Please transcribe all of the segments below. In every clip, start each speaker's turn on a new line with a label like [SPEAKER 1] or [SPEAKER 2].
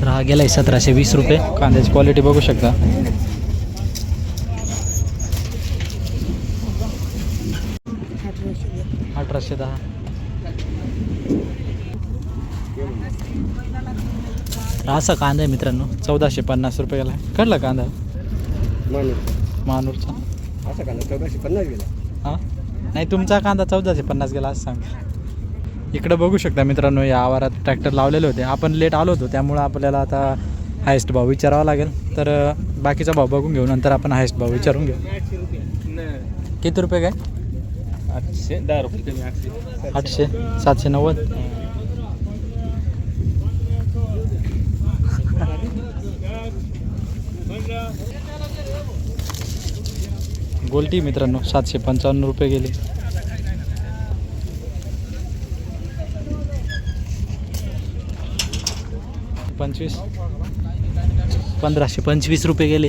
[SPEAKER 1] तर हा गेलाय सतराशे वीस रुपये. कांद्याची क्वालिटी बघू शकता. अठराशे दहा. तर असा कांदा आहे मित्रांनो चौदाशे पन्नास रुपये गेला कडला कांदा मानूरचा.
[SPEAKER 2] असं का चौदाशे पन्नास गेला.
[SPEAKER 1] हां? नाही तुमचा कांदा चौदाशे पन्नास गेला असं सांगा. इकडं बघू शकता मित्रांनो या आवारात ट्रॅक्टर लावलेले होते. आपण लेट आलो होतो त्यामुळं आपल्याला आता हायेस्ट भाव विचारावा लागेल. तर बाकीचा भाव बघून घेऊ नंतर आपण हायेस्ट भाव विचारून घेऊ. किती रुपये काय?
[SPEAKER 2] आठशे दहा रुपये आठशे.
[SPEAKER 1] सातशे नव्वद. गोल्टी मित्रांनो सातशे पंचावन्न रुपये गेले. पंचवीस. पंधराशे पंचवीस रुपये गेले.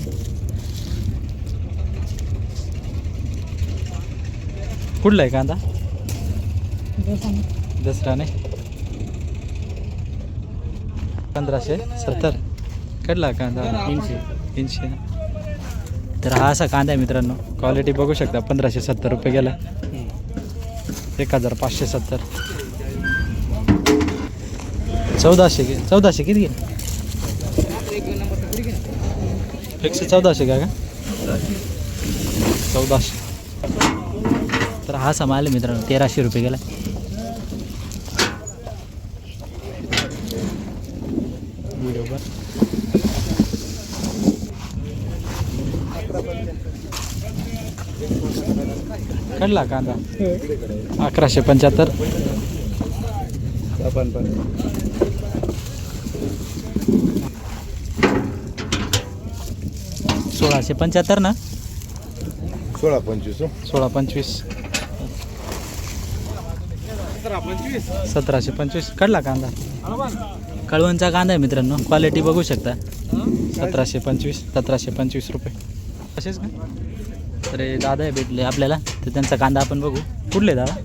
[SPEAKER 1] कुठला आहे कांदा? दसरा. नाही पंधराशे सत्तर. कडला कांदा? तीनशे. तीनशे तर हा असा कांदा आहे मित्रांनो. क्वालिटी बघू शकता. पंधराशे सत्तर रुपये गेला. एक हजार पाचशे सत्तर. चौदाशे घे चौदाशे किती घे? फिक्स चौदाशे का का? चौदाशे. तर हा समाल मित्रांनो तेराशे रुपये गेला. काढला कडला कांदा? अकराशे पंच्याहत्तर
[SPEAKER 2] पण पण
[SPEAKER 1] सोळाशे पंच्याहत्तर ना?
[SPEAKER 2] सोळा पंचवीस
[SPEAKER 1] सोळा पंचवीस.
[SPEAKER 2] सतरा पंचवीस.
[SPEAKER 1] सतराशे पंचवीस कडला कांदा कळवणचा कांदा आहे मित्रांनो. क्वालिटी बघू शकता. सतराशे पंचवीस सतराशे पंचवीस रुपये. असेच का? तर हे दादा आहे भेटले आपल्याला. तर त्यांचा कांदा आपण बघू. कुठले दादा?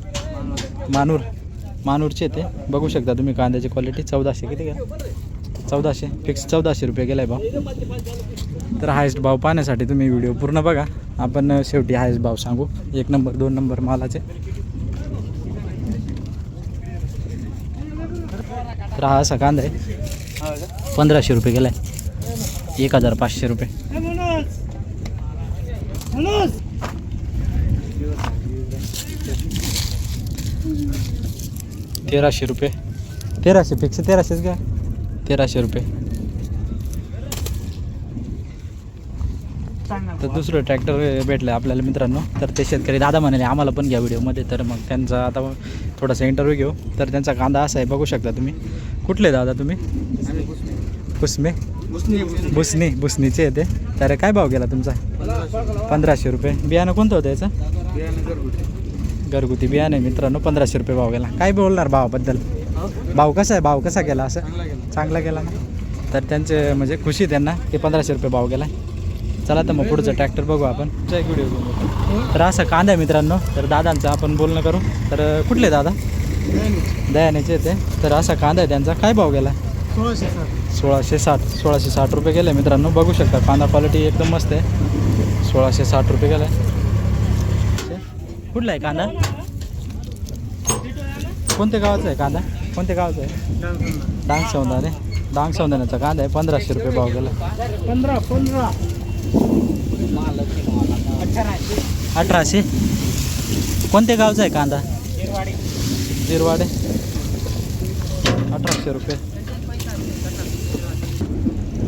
[SPEAKER 1] मानूर. मानूरचे ते. बघू शकता तुम्ही कांद्याची क्वालिटी चौदाशे किती गेला? चौदाशे. फिक्स चौदाशे रुपये गेला आहे भाव. तर हायस्ट भाव पाहण्यासाठी तुम्ही व्हिडिओ पूर्ण बघा. आपण शेवटी हायस्ट भाव सांगू. एक नंबर दोन नंबर मालाचे. तर हा असा कांदा आहे. पंधराशे रुपये गेला आहे एक हजार पाचशे रुपये. तेराशे रुपये. तेराशे फिक्स तेराशेच का तेराशे रुपये. तर दुसरं ट्रॅक्टर भेटलं आपल्याला मित्रांनो. तर ते शेतकरी दादा म्हणाले आम्हाला पण घ्या व्हिडिओमध्ये तर मग त्यांचा आता थोडासा इंटरव्ह्यू घेऊ. तर त्यांचा कांदा असा आहे बघू शकता तुम्ही. कुठले दादा तुम्ही? कुसमे भुसणी भुसणीचे येते तर काय भाव गेला तुमचा? पंधराशे रुपये. बियाणं कोणतं होतं याचं? घरगुती बियाणे मित्रांनो पंधराशे रुपये भाव गेला. काय बोलणार भावाबद्दल? भाव कसा आहे? भाव कसा गेला असं? चांगला गेला. ना तर त्यांचे म्हणजे खुशी त्यांना की पंधराशे रुपये भाव गेला. चला तर मग पुढचं ट्रॅक्टर बघू आपण. एक व्हिडिओ घेऊ तर असं कांदा मित्रांनो तर दादांचं आपण बोलणं करू. तर कुठले दादा? दयानेचे. ते. तर असा कांदा आहे त्यांचा. काय भाव गेला? सोळाशे साठ. सोळाशे साठ रुपये गेले मित्रांनो. बघू शकता कांदा क्वालिटी एकदम मस्त आहे. सोळाशे साठ रुपये गेला. कुठला आहे कांदा? कोणत्या गावाचा आहे कांदा? कोणत्या गावाचा आहे? डांग सौंदाने डांग सौंदाण्याचा कांदा आहे. पंधराशे रुपये भाव गेला.
[SPEAKER 2] पंधरा पंधरा.
[SPEAKER 1] अठराशे. कोणत्या गावचा आहे कांदा? जिरवाडे अठराशे रुपये.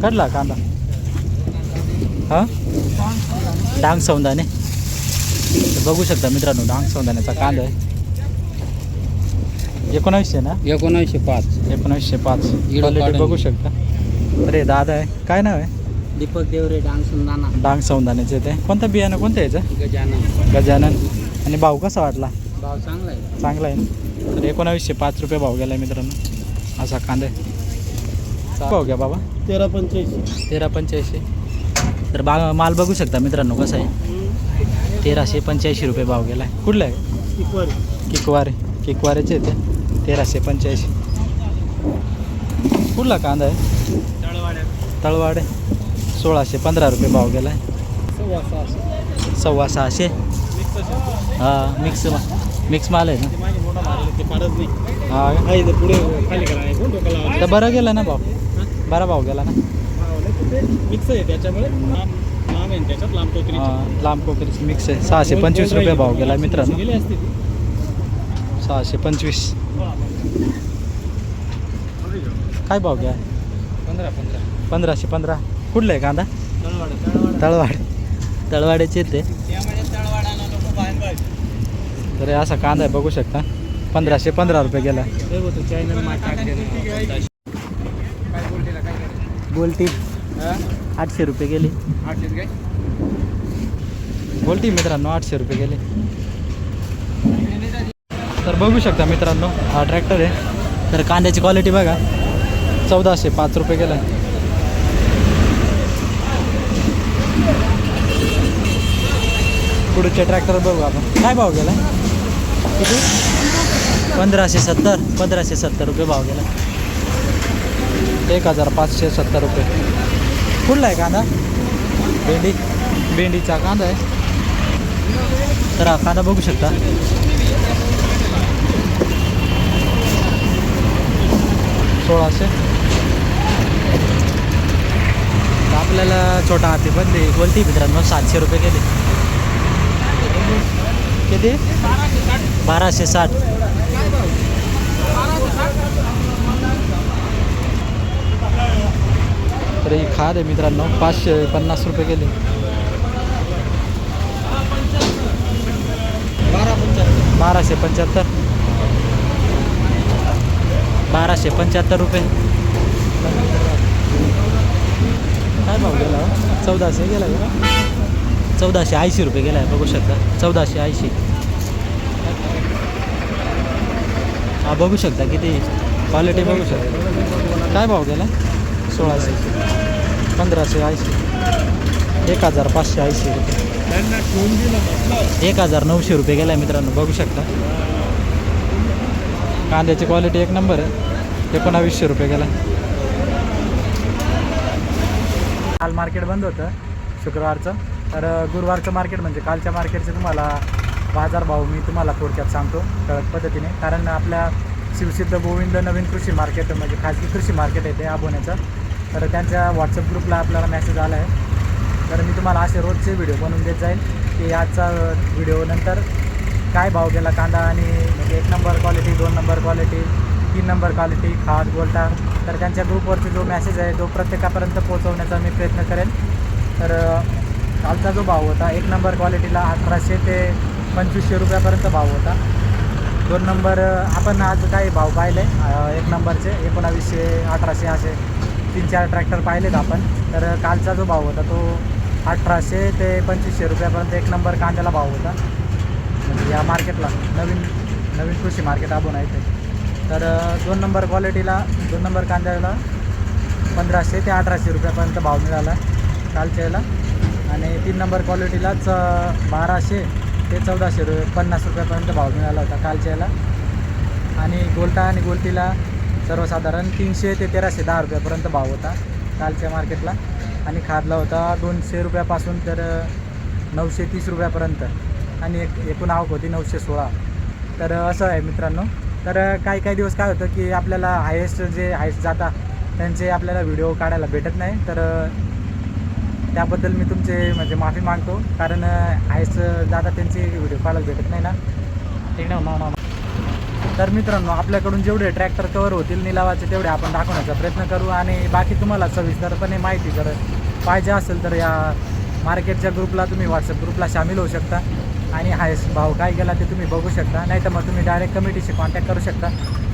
[SPEAKER 1] कडला कांदा? हां? डांग सौंदाने. बघू शकता मित्रांनो डांग सौंदाण्याचा कांदा आहे. एकोणावीसशे ना?
[SPEAKER 2] एकोणऐंशी पाच.
[SPEAKER 1] एकोणावीसशे पाच. बघू शकता. अरे दादा आहे. काय नाव आहे?
[SPEAKER 2] दीपक देवरे डांगसुंदाना
[SPEAKER 1] डांग सौंदाण्याचे ते. कोणतं बियाणं कोणतं याचं?
[SPEAKER 2] गजानन.
[SPEAKER 1] गजानन. आणि भाव कसा वाटला?
[SPEAKER 2] भाव चांगला आहे.
[SPEAKER 1] चांगला आहे तर एकोणावीसशे पाच रुपये भाव गेला मित्रांनो. असा कांदा भाव घ्या बाबा.
[SPEAKER 2] तेरा पंच्याऐंशी.
[SPEAKER 1] तेरा पंच्याऐंशी. तर बा माल बघू शकता मित्रांनो कसा आहे. तेराशे पंच्याऐंशी रुपये भाव गेला आहे कुठला आहे? किकवारे. किकवारेचे ते. तेराशे पंच्याऐंशी. कुठला कांदा आहे?
[SPEAKER 2] तळवाड्यात.
[SPEAKER 1] तळवाडे. सोळाशे पंधरा रुपये भाव गेला आहे
[SPEAKER 2] सव्वा सहाशे.
[SPEAKER 1] हां मिक्स मिक्स माल आहे ना? हा. तर बरं गेला ना भाव? बरा भाव गेला ना?
[SPEAKER 2] मिक्स आहे त्याच्यामुळे लांब
[SPEAKER 1] हां कोकरीच मिक्स आहे. सहाशे पंचवीस रुपये भाव गेला मित्रांनो. सहाशे पंचवीस. काय भाव घ्या
[SPEAKER 2] पंधरा पंधरा.
[SPEAKER 1] पंधराशे पंधरा. कुठलं आहे कांदा?
[SPEAKER 2] तळवाड.
[SPEAKER 1] तळवाड्याचे ते. तर असा कांदा आहे बघू शकता. पंधराशे पंधरा रुपये गेला.
[SPEAKER 2] ते
[SPEAKER 1] गोलटी आठशे रुपये गेली.
[SPEAKER 2] आठशेच
[SPEAKER 1] गोलटी मित्रांनो आठशे रुपये गेले. तर बघू शकता मित्रांनो हा ट्रॅक्टर आहे. तर कांद्याची क्वालिटी बघा. चौदाशे पाच रुपये गेला. पुढचे ट्रॅक्टर बघू आपण. काय भाव गेला? किती? पंधराशे सत्तर. पंधराशे सत्तर रुपये भाव गेला. एक हजार पाचशे सत्तर रुपये. कुठला आहे कांदा? भेंडी. भेंडीचा कांदा आहे. तर हा कांदा बघू शकता. सोळाशे. तर आपल्याला छोटा हाती बंदी बोलती मित्रांनो? सातशे रुपये गेले. किती? बाराशे साठ. तर ही खाद आहे मित्रांनो पाचशे पन्नास रुपये गेले बाराशे पंच्याहत्तर. बाराशे पंच्याहत्तर रुपये. काय भाव गेला हो? चौदाशे गेला का? चौदाशे ऐंशी रुपये गेला आहे बघू शकता. चौदाशे ऐंशी. हा बघू शकता किती क्वालिटी बघू शकता. काय भाव गेला सोळाशे. पंधराशे ऐंशी. एक हजार पाचशे ऐंशी रुपये. एक हजार नऊशे रुपये गेला मित्रांनो बघू शकता. कांद्याची क्वालिटी एक नंबर आहे. एकोणावीसशे रुपये गेला काल मार्केट बंद होतं शुक्रवारचं. तर गुरुवारचं मार्केट म्हणजे कालच्या मार्केटचे तुम्हाला बाजारभाव मी तुम्हाला थोडक्यात सांगतो ठळक पद्धतीने. कारण आपल्या शिवसिद्ध गोविंद नवीन कृषी मार्केट म्हणजे खाजगी कृषी मार्केट आहे ते आबोण्याचं. तर त्यांच्या व्हॉट्सअप ग्रुपला आपल्याला मेसेज आला आहे. तर मी तुम्हाला असे रोजचे व्हिडिओ बनवून देत जाईल की आजचा व्हिडिओ नंतर काय भाव गेला कांदा आणि म्हणजे एक नंबर क्वालिटी दोन नंबर क्वालिटी तीन नंबर क्वालिटी खाद बोलता तर त्यांच्या ग्रुपवरती जो मेसेज आहे तो प्रत्येकापर्यंत पोहोचवण्याचा मी प्रयत्न करेन. तर कालचा जो भाव होता एक नंबर क्वालिटीला अठराशे ते पंचवीसशे रुपयापर्यंत भाव होता. दोन नंबर आपण आज काही भाव पाहिले एक नंबरचे एकोणावीसशे अठराशे असे तीन चार ट्रॅक्टर पाहिलेत आपण. तर कालचा जो भाव होता तो अठराशे ते पंचवीसशे रुपयापर्यंत एक नंबर कांद्याला भाव होता. म्हणजे या मार्केटला नवीन नवीन कृषी मार्केट आपण आहे ते. तर दोन नंबर क्वालिटीला दोन नंबर कांद्याला पंधराशे ते अठराशे रुपयापर्यंत भाव मिळाला कालच्या याला आणि तीन नंबर क्वालिटीलाच बाराशे ते चौदाशे रुपये पन्नास रुपयापर्यंत भाव मिळाला होता कालच्या याला आणि गोल्टा आणि गोल्टीला सर्वसाधारण तीनशे ते तेराशे दहा रुपयापर्यंत भाव होता कालच्या मार्केटला. आणि खादला होता दोनशे रुपयापासून तर नऊशे तीस रुपयापर्यंत. आणि एक एकूण आवक होती नऊशे सोळा. तर असं आहे मित्रांनो. तर काही काही दिवस काय होतं की आपल्याला हायेस्ट जे हायेस्ट जाता त्यांचे आपल्याला व्हिडिओ काढायला भेटत नाही. तर त्याबद्दल मी तुमचे म्हणजे माफी मागतो. कारण हायेस्ट जाता त्यांचे व्हिडिओ काढायला भेटत नाही ना? ठीक ना ना तर मित्रांनो आपल्याकडून जेवढे ट्रॅक्टर कवर होतील निलावाचे तेवढे आपण दाखवण्याचा प्रयत्न करू. आणि बाकी तुम्हाला सविस्तरपणे माहिती जर पाहिजे असेल तर या मार्केटच्या ग्रुपला तुम्ही व्हॉट्सअप ग्रुपला सामील होऊ शकता. आणि हायेस्ट भाव काय गेला ते तुम्ही बघू शकता. नाही तर मग तुम्ही डायरेक्ट कमिटीशी कॉन्टॅक्ट करू शकता.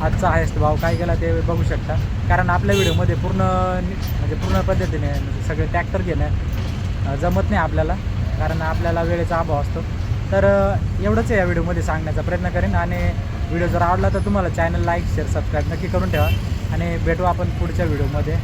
[SPEAKER 1] आजचा हायेस्ट भाव काय गेला ते बघू शकता. कारण आपल्या व्हिडिओमध्ये पूर्ण म्हणजे पूर्ण पद्धतीने म्हणजे सगळे ट्रॅक्टर घेणं जमत नाही आपल्याला. कारण आपल्याला वेळेचा अभाव असतो. तर एवढंच या व्हिडिओमध्ये सांगण्याचा प्रयत्न करेन. आणि व्हिडिओ जर आवडला तर तुम्हाला चॅनल लाईक शेअर सबस्क्राईब नक्की करून ठेवा. आणि भेटू आपण पुढच्या व्हिडिओमध्ये.